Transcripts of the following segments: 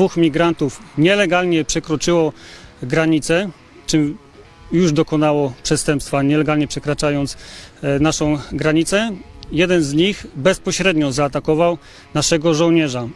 dwóch migrantów nielegalnie przekroczyło granicę, czym już dokonało przestępstwa, nielegalnie przekraczając e, naszą granicę. Jeden z nich bezpośrednio zaatakował naszego żołnierza.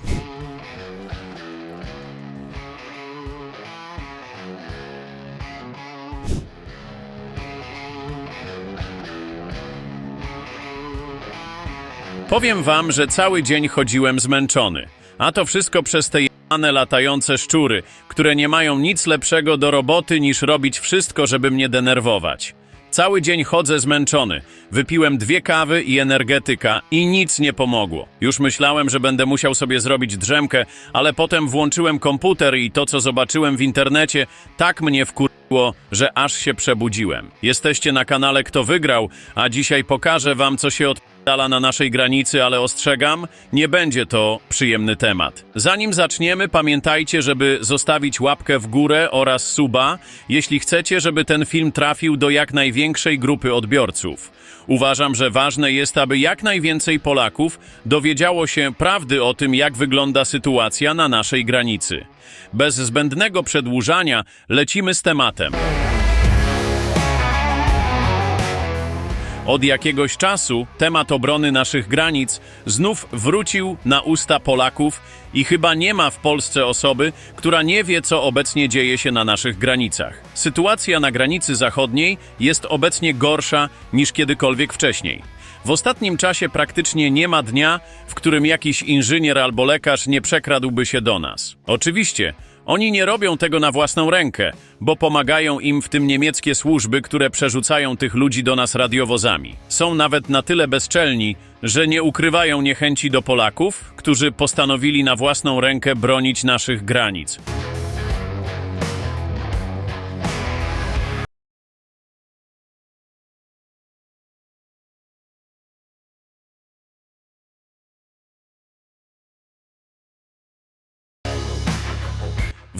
Powiem wam, że cały dzień chodziłem zmęczony. A to wszystko przez te jane latające szczury, które nie mają nic lepszego do roboty niż robić wszystko, żeby mnie denerwować. Cały dzień chodzę zmęczony. Wypiłem dwie kawy i energetyka i nic nie pomogło. Już myślałem, że będę musiał sobie zrobić drzemkę, ale potem włączyłem komputer i to, co zobaczyłem w internecie, tak mnie wkurzyło, że aż się przebudziłem. Jesteście na kanale Kto Wygrał, a dzisiaj pokażę wam, co się odpala na naszej granicy, ale ostrzegam, nie będzie to przyjemny temat. Zanim zaczniemy, pamiętajcie, żeby zostawić łapkę w górę oraz suba, jeśli chcecie, żeby ten film trafił do jak największej grupy odbiorców. Uważam, że ważne jest, aby jak najwięcej Polaków dowiedziało się prawdy o tym, jak wygląda sytuacja na naszej granicy. Bez zbędnego przedłużania lecimy z tematem. Od jakiegoś czasu temat obrony naszych granic znów wrócił na usta Polaków i chyba nie ma w Polsce osoby, która nie wie, co obecnie dzieje się na naszych granicach. Sytuacja na granicy zachodniej jest obecnie gorsza niż kiedykolwiek wcześniej. W ostatnim czasie praktycznie nie ma dnia, w którym jakiś inżynier albo lekarz nie przekradłby się do nas. Oczywiście, oni nie robią tego na własną rękę, bo pomagają im w tym niemieckie służby, które przerzucają tych ludzi do nas radiowozami. Są nawet na tyle bezczelni, że nie ukrywają niechęci do Polaków, którzy postanowili na własną rękę bronić naszych granic.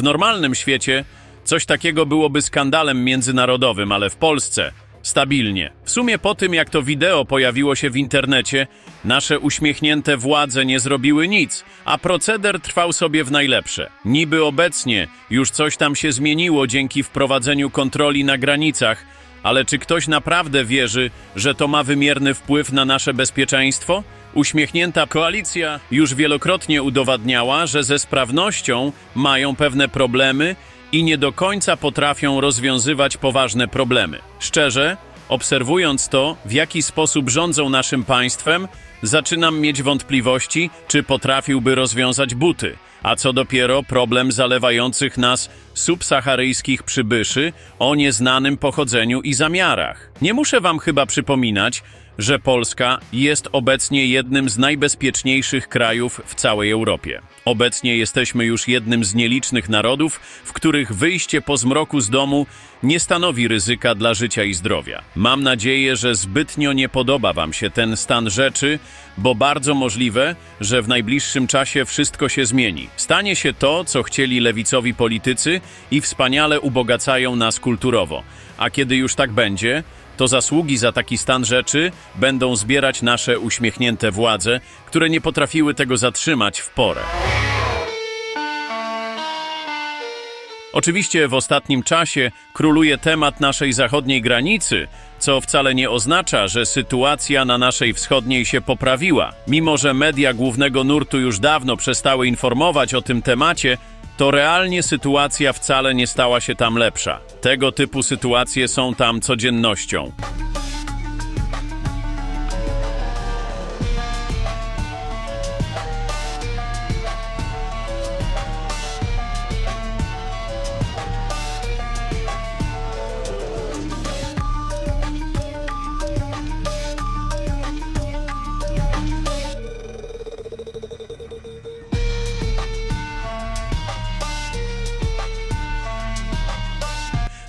Normalnym świecie coś takiego byłoby skandalem międzynarodowym, ale w Polsce stabilnie. W sumie po tym, jak to wideo pojawiło się w internecie, nasze uśmiechnięte władze nie zrobiły nic, a proceder trwał sobie w najlepsze. Niby obecnie już coś tam się zmieniło dzięki wprowadzeniu kontroli na granicach, ale czy ktoś naprawdę wierzy, że to ma wymierny wpływ na nasze bezpieczeństwo? Uśmiechnięta koalicja już wielokrotnie udowadniała, że ze sprawnością mają pewne problemy i nie do końca potrafią rozwiązywać poważne problemy. Szczerze, obserwując to, w jaki sposób rządzą naszym państwem, zaczynam mieć wątpliwości, czy potrafiłby rozwiązać buty. A co dopiero problem zalewających nas subsaharyjskich przybyszy o nieznanym pochodzeniu i zamiarach. Nie muszę wam chyba przypominać, że Polska jest obecnie jednym z najbezpieczniejszych krajów w całej Europie. Obecnie jesteśmy już jednym z nielicznych narodów, w których wyjście po zmroku z domu nie stanowi ryzyka dla życia i zdrowia. Mam nadzieję, że zbytnio nie podoba Wam się ten stan rzeczy, bo bardzo możliwe, że w najbliższym czasie wszystko się zmieni. Stanie się to, co chcieli lewicowi politycy i wspaniale ubogacają nas kulturowo. A kiedy już tak będzie, to zasługi za taki stan rzeczy będą zbierać nasze uśmiechnięte władze, które nie potrafiły tego zatrzymać w porę. Oczywiście w ostatnim czasie króluje temat naszej zachodniej granicy, co wcale nie oznacza, że sytuacja na naszej wschodniej się poprawiła. Mimo, że media głównego nurtu już dawno przestały informować o tym temacie, to realnie sytuacja wcale nie stała się tam lepsza. Tego typu sytuacje są tam codziennością.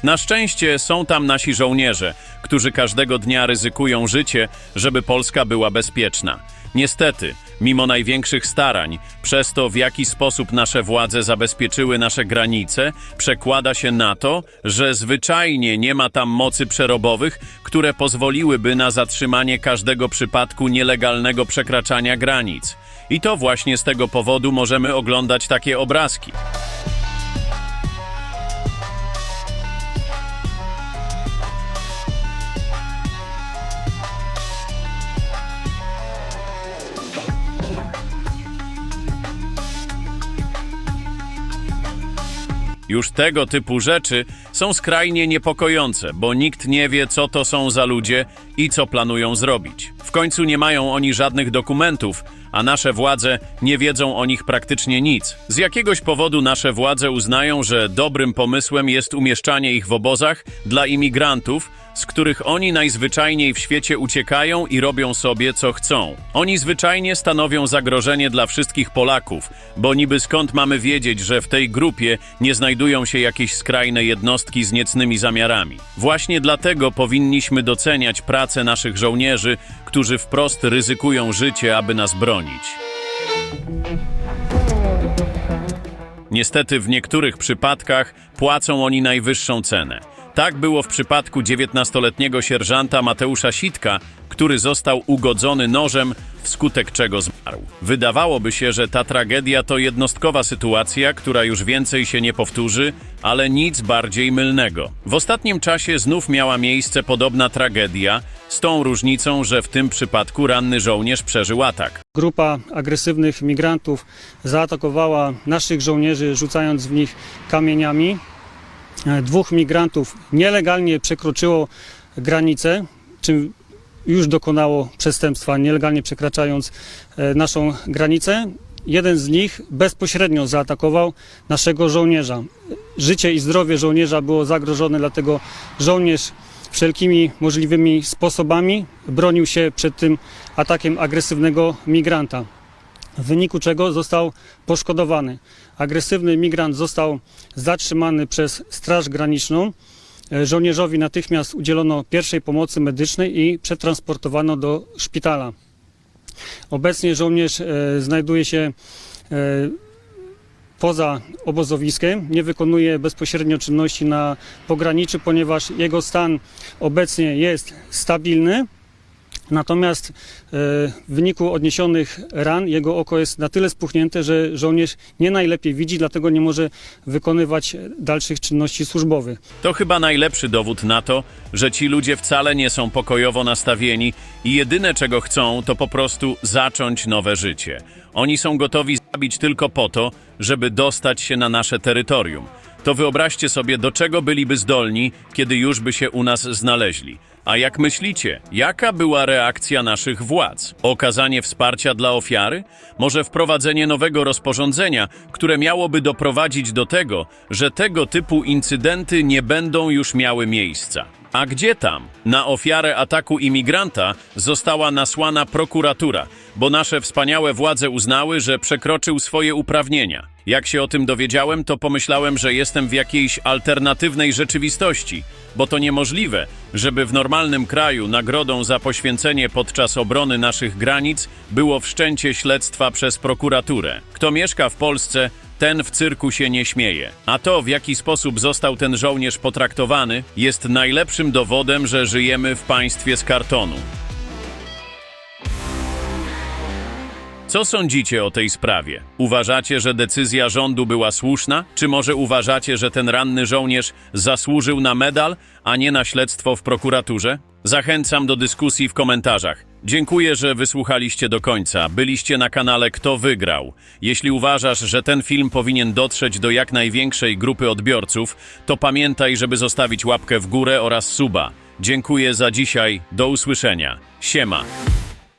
Na szczęście są tam nasi żołnierze, którzy każdego dnia ryzykują życie, żeby Polska była bezpieczna. Niestety, mimo największych starań, przez to w jaki sposób nasze władze zabezpieczyły nasze granice, przekłada się na to, że zwyczajnie nie ma tam mocy przerobowych, które pozwoliłyby na zatrzymanie każdego przypadku nielegalnego przekraczania granic. I to właśnie z tego powodu możemy oglądać takie obrazki. Już tego typu rzeczy są skrajnie niepokojące, bo nikt nie wie, co to są za ludzie i co planują zrobić. W końcu nie mają oni żadnych dokumentów, a nasze władze nie wiedzą o nich praktycznie nic. Z jakiegoś powodu nasze władze uznają, że dobrym pomysłem jest umieszczanie ich w obozach dla imigrantów, z których oni najzwyczajniej w świecie uciekają i robią sobie co chcą. Oni zwyczajnie stanowią zagrożenie dla wszystkich Polaków, bo niby skąd mamy wiedzieć, że w tej grupie nie znajdują się jakieś skrajne jednostki z niecnymi zamiarami. Właśnie dlatego powinniśmy doceniać pracę naszych żołnierzy, którzy wprost ryzykują życie, aby nas bronić. Niestety w niektórych przypadkach płacą oni najwyższą cenę. Tak było w przypadku 19-letniego sierżanta Mateusza Sitka, który został ugodzony nożem, wskutek czego zmarł. Wydawałoby się, że ta tragedia to jednostkowa sytuacja, która już więcej się nie powtórzy, ale nic bardziej mylnego. W ostatnim czasie znów miała miejsce podobna tragedia, z tą różnicą, że w tym przypadku ranny żołnierz przeżył atak. Grupa agresywnych migrantów zaatakowała naszych żołnierzy, rzucając w nich kamieniami. E, Dwóch migrantów nielegalnie przekroczyło granicę, czym już dokonało przestępstwa, nielegalnie przekraczając e, naszą granicę. Jeden z nich bezpośrednio zaatakował naszego żołnierza. Życie i zdrowie żołnierza było zagrożone, dlatego żołnierz wszelkimi możliwymi sposobami bronił się przed tym atakiem agresywnego migranta. W wyniku czego został poszkodowany. Agresywny migrant został zatrzymany przez Straż Graniczną. E, Żołnierzowi natychmiast udzielono pierwszej pomocy medycznej i przetransportowano do szpitala. Obecnie żołnierz e, znajduje się e, poza obozowiskiem, nie wykonuje bezpośrednio czynności na pograniczu, ponieważ jego stan obecnie jest stabilny. Natomiast e, w wyniku odniesionych ran jego oko jest na tyle spuchnięte, że żołnierz nie najlepiej widzi, dlatego nie może wykonywać dalszych czynności służbowych. To chyba najlepszy dowód na to, że ci ludzie wcale nie są pokojowo nastawieni i jedyne czego chcą, to po prostu zacząć nowe życie. Oni są gotowi zabić tylko po to, żeby dostać się na nasze terytorium. To wyobraźcie sobie, do czego byliby zdolni, kiedy już by się u nas znaleźli. A jak myślicie, jaka była reakcja naszych władz? Okazanie wsparcia dla ofiary? Może wprowadzenie nowego rozporządzenia, które miałoby doprowadzić do tego, że tego typu incydenty nie będą już miały miejsca? A gdzie tam? Na ofiarę ataku imigranta została nasłana prokuratura, bo nasze wspaniałe władze uznały, że przekroczył swoje uprawnienia. Jak się o tym dowiedziałem, to pomyślałem, że jestem w jakiejś alternatywnej rzeczywistości, bo to niemożliwe, żeby w normalnym kraju nagrodą za poświęcenie podczas obrony naszych granic było wszczęcie śledztwa przez prokuraturę. Kto mieszka w Polsce, ten w cyrku się nie śmieje. A to, w jaki sposób został ten żołnierz potraktowany, jest najlepszym dowodem, że żyjemy w państwie z kartonu. Co sądzicie o tej sprawie? Uważacie, że decyzja rządu była słuszna? Czy może uważacie, że ten ranny żołnierz zasłużył na medal, a nie na śledztwo w prokuraturze? Zachęcam do dyskusji w komentarzach. Dziękuję, że wysłuchaliście do końca. Byliście na kanale Kto Wygrał. Jeśli uważasz, że ten film powinien dotrzeć do jak największej grupy odbiorców, to pamiętaj, żeby zostawić łapkę w górę oraz suba. Dziękuję za dzisiaj. Do usłyszenia. Siema.